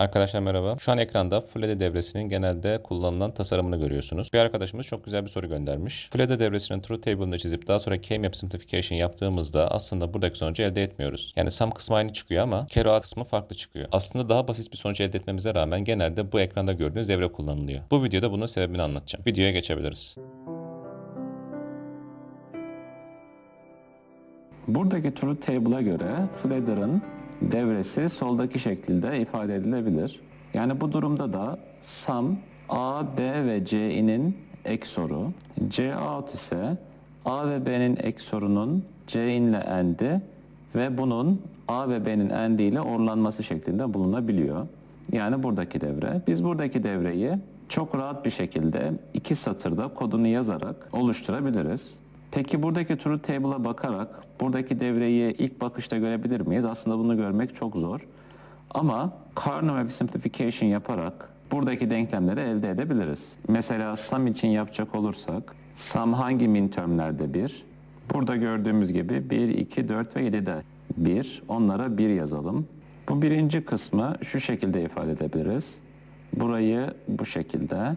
Arkadaşlar merhaba. Şu an ekranda FLEDE devresinin genelde kullanılan tasarımını görüyorsunuz. Bir arkadaşımız çok güzel bir soru göndermiş. FLEDE devresinin truth table'ını çizip daha sonra K-map simplification yaptığımızda aslında buradaki sonucu elde etmiyoruz. Yani sum kısmı aynı çıkıyor ama kero kısmı farklı çıkıyor. Aslında daha basit bir sonuç elde etmemize rağmen genelde bu ekranda gördüğünüz devre kullanılıyor. Bu videoda bunun sebebini anlatacağım. Videoya geçebiliriz. Buradaki truth table'a göre Fledder'ın devresi soldaki şekilde ifade edilebilir. Yani bu durumda da sum A, B ve C'nin XOR'u, C out ise A ve B'nin XOR'unun C in ile AND'i ve bunun A ve B'nin AND ile orlanması şeklinde bulunabiliyor. Yani buradaki devre. Biz buradaki devreyi çok rahat bir şekilde iki satırda kodunu yazarak oluşturabiliriz. Peki buradaki truth table'a bakarak buradaki devreyi ilk bakışta görebilir miyiz? Aslında bunu görmek çok zor. Ama Karnaugh Map Simplification yaparak buradaki denklemleri elde edebiliriz. Mesela sum için yapacak olursak sum hangi mintermlerde 1? Burada gördüğümüz gibi 1, 2, 4 ve 7'de 1. Onlara 1 yazalım. Bu birinci kısmı şu şekilde ifade edebiliriz. Burayı bu şekilde,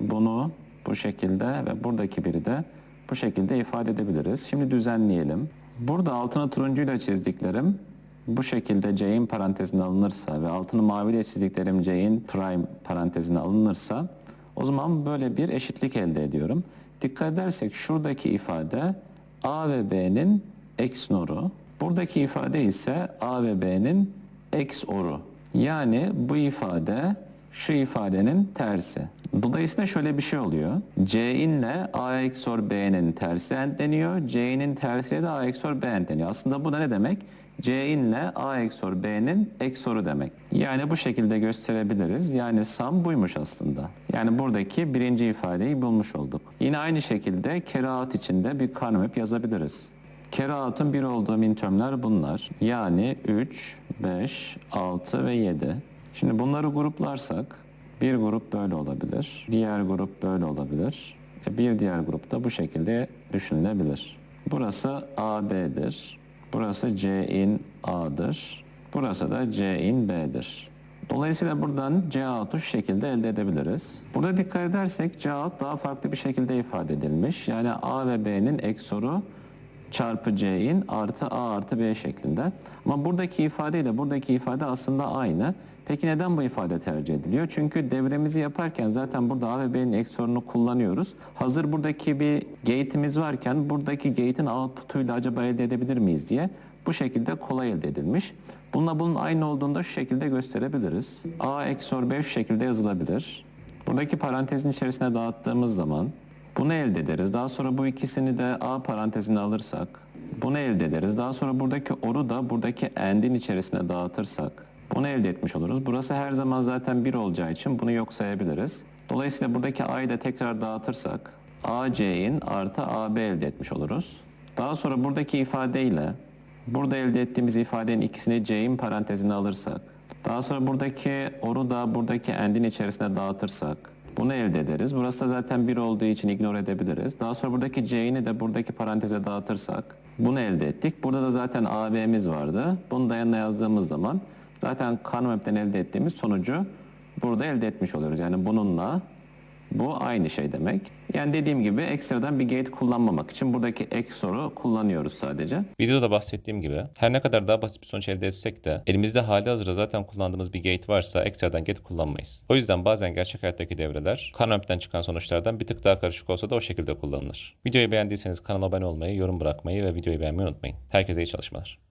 bunu bu şekilde ve buradaki biri de bu şekilde ifade edebiliriz. Şimdi düzenleyelim. Burada altına turuncuyla çizdiklerim bu şekilde C'in parantezine alınırsa ve altını maviyle çizdiklerim C'in prime parantezine alınırsa o zaman böyle bir eşitlik elde ediyorum. Dikkat edersek şuradaki ifade A ve B'nin XNOR'u. Buradaki ifade ise A ve B'nin XOR'u. Yani bu ifade şu ifadenin tersi. Dolayısıyla şöyle bir şey oluyor. C ile A XOR B'nin tersi deniyor. C'nin tersi de A XOR B deniyor. Aslında bu da ne demek? C ile A XOR B'nin XOR'u demek. Yani bu şekilde gösterebiliriz. Yani sum buymuş aslında. Yani buradaki birinci ifadeyi bulmuş olduk. Yine aynı şekilde keraat içinde bir karmap yazabiliriz. Keraatın bir olduğu mintermler bunlar. Yani 3, 5, 6 ve 7. Şimdi bunları gruplarsak bir grup böyle olabilir, diğer grup böyle olabilir. E, Bir diğer grup da bu şekilde düşünülebilir. Burası AB'dir. Burası C in A'dır. Burası da C in B'dir. Dolayısıyla buradan C out'u şu şekilde elde edebiliriz. Burada dikkat edersek C out daha farklı bir şekilde ifade edilmiş. Yani A ve B'nin eksoru çarpı C'in artı A artı B şeklinde. Ama buradaki ifade ile buradaki ifade aslında aynı. Peki neden bu ifade tercih ediliyor? Çünkü devremizi yaparken zaten burada A ve B'nin XOR'unu kullanıyoruz. Hazır buradaki bir gate'imiz varken buradaki gate'in output'uyla acaba elde edebilir miyiz diye bu şekilde kolay elde edilmiş. Bununla bunun aynı olduğunda şu şekilde gösterebiliriz. A XOR B şu şekilde yazılabilir. Buradaki parantezin içerisine dağıttığımız zaman bunu elde ederiz. Daha sonra bu ikisini de A parantezine alırsak bunu elde ederiz. Daha sonra buradaki or'u da buradaki and'in içerisine dağıtırsak bunu elde etmiş oluruz. Burası her zaman zaten 1 olacağı için bunu yok sayabiliriz. Dolayısıyla buradaki a'yı da tekrar dağıtırsak AC'in artı AB elde etmiş oluruz. Daha sonra buradaki ifadeyle burada elde ettiğimiz ifadenin ikisini C'in parantezine alırsak daha sonra buradaki or'u da buradaki and'in içerisine dağıtırsak bunu elde ederiz. Burası da zaten 1 olduğu için ignore edebiliriz. Daha sonra buradaki C'ini de buradaki paranteze dağıtırsak bunu elde ettik. Burada da zaten AB'miz vardı. Bunu da yanına yazdığımız zaman zaten Carnot-Map'ten elde ettiğimiz sonucu burada elde etmiş oluyoruz. Yani bununla bu aynı şey demek. Yani dediğim gibi ekstradan bir gate kullanmamak için buradaki XOR'u kullanıyoruz sadece. Videoda bahsettiğim gibi her ne kadar daha basit bir sonuç elde etsek de elimizde hali hazırda zaten kullandığımız bir gate varsa ekstradan gate kullanmayız. O yüzden bazen gerçek hayattaki devreler Carnot'tan çıkan sonuçlardan bir tık daha karışık olsa da o şekilde kullanılır. Videoyu beğendiyseniz kanala abone olmayı, yorum bırakmayı ve videoyu beğenmeyi unutmayın. Herkese iyi çalışmalar.